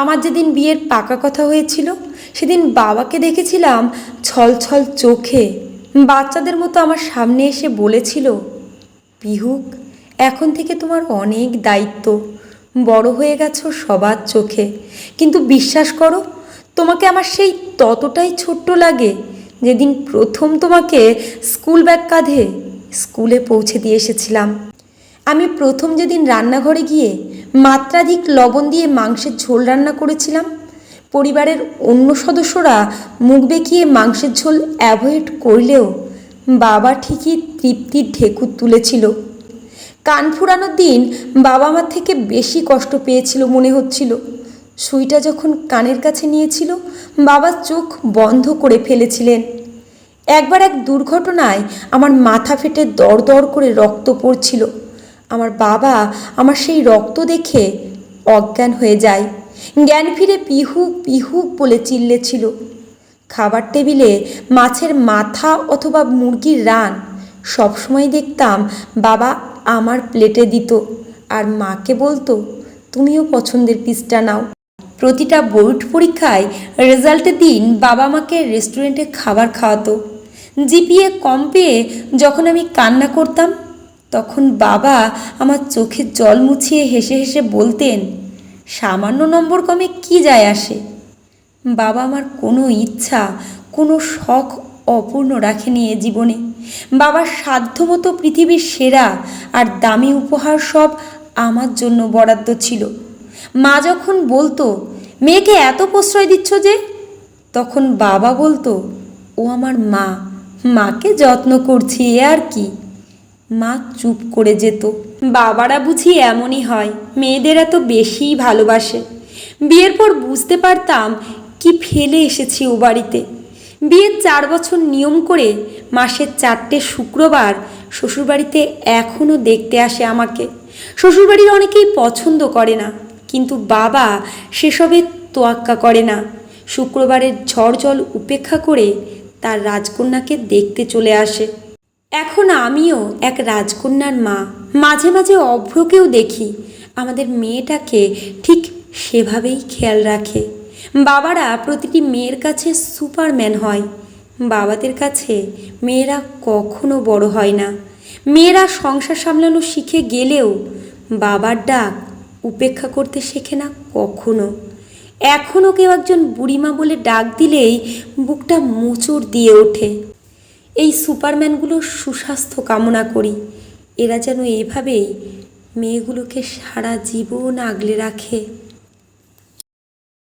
আমার যেদিন বিয়ের পাকা কথা হয়েছিল, সেদিন বাবাকে দেখেছিলাম ছল ছল চোখে। বাচ্চাদের মতো আমার সামনে এসে বলেছিল, পিহুক, এখন থেকে তোমার অনেক দায়িত্ব। বড় হয়ে গেছো সবার চোখে। কিন্তু বিশ্বাস করো, তোমাকে আমার সেই ততটাই ছোট্ট লাগে যেদিন প্রথম তোমাকে স্কুল ব্যাগ কাঁধে স্কুলে পৌঁছে দিয়ে এসেছিলাম। আমি প্রথম যেদিন রান্নাঘরে গিয়ে মাত্রাধিক লবণ দিয়ে মাংসের ঝোল রান্না করেছিলাম। পরিবারের অন্য সদস্যরা মুখ বেঁকিয়ে মাংসের ঝোল অ্যাভয়েড করলেও বাবা ঠিকই তৃপ্তির ঢেকুর তুলেছিল। কান ফুরানোর দিন বাবা আমার থেকে বেশি কষ্ট পেয়েছিল মনে হচ্ছিল। সুইটা যখন কানের কাছে নিয়েছিল, বাবা চোখ বন্ধ করে ফেলেছিলেন। একবার এক দুর্ঘটনায় আমার মাথা ফেটে দর দর করে রক্ত পড়ছিল। আমার বাবা আমার সেই রক্ত দেখে অজ্ঞান হয়ে যায়। জ্ঞান ফিরে পিহুক পিহুক বলে চিল্লেছিল। খাবার টেবিলে মাছের মাথা অথবা মুরগির রান সবসময় দেখতাম বাবা আমার প্লেটে দিত আর মাকে বলতো, তুমিও পছন্দের পিসটা নাও। প্রতিটা বোর্ড পরীক্ষায় রেজাল্টের দিন বাবা আমাকে রেস্টুরেন্টে খাবার খাওয়াতো। জিপিএ কম পেয়ে যখন আমি কান্না করতাম তখন বাবা আমার চোখে জল মুছিয়ে হেসে হেসে বলতেন, সামান্য নম্বর কমে কি যায় আসে? বাবা আমার কোনো ইচ্ছা, কোনো শখ অপূর্ণ রাখেনি এ জীবনে। বাবার সাধ্যমতো পৃথিবীর সেরা আর দামি উপহার সব আমার জন্য বরাদ্দ ছিল। মা যখন বলতো, মেয়েকে এত প্রশ্রয় দিচ্ছ যে? তখন বাবা বলতো, ও আমার মা, মাকে যত্ন করছি, এ আর কি? মা চুপ করে যেত। বাবারা বুঝি এমনই হয়, মেয়েদের এত বেশিই ভালোবাসে। বিয়ের পর বুঝতে পারতাম কি ফেলে এসেছি ও বাড়িতে। বিয়ের চার বছর নিয়ম করে মাসের চারটে শুক্রবার শ্বশুরবাড়িতে এখনও দেখতে আসে আমাকে। শ্বশুরবাড়ির অনেকেই পছন্দ করে না, কিন্তু বাবা সেসবে তোয়াক্কা করে না। শুক্রবারের ঝড় জল উপেক্ষা করে তার রাজকন্যাকে দেখতে চলে আসে। এখন আমিও এক রাজকন্যার মা। মাঝে মাঝে অভ্রকেও দেখি। আমাদের মেয়েটাকে ঠিক সেভাবেই খেয়াল রাখে। বাবারা প্রতিটি মেয়ের কাছে সুপারম্যান হয়। বাবাদের কাছে মেয়েরা কখনো বড় হয় না। মেয়েরা সংসার সামলানো শিখে গেলেও বাবার ডাক উপেক্ষা করতে শেখে না কখনো। এখনও কেউ একজন বুড়িমা বলে ডাক দিলেই বুকটা মোচড় দিয়ে ওঠে। এই সুপারম্যানগুলোর সুস্বাস্থ্য কামনা করি। এরা যেন এভাবেই মেয়েগুলোকে সারা জীবন আগলে রাখে।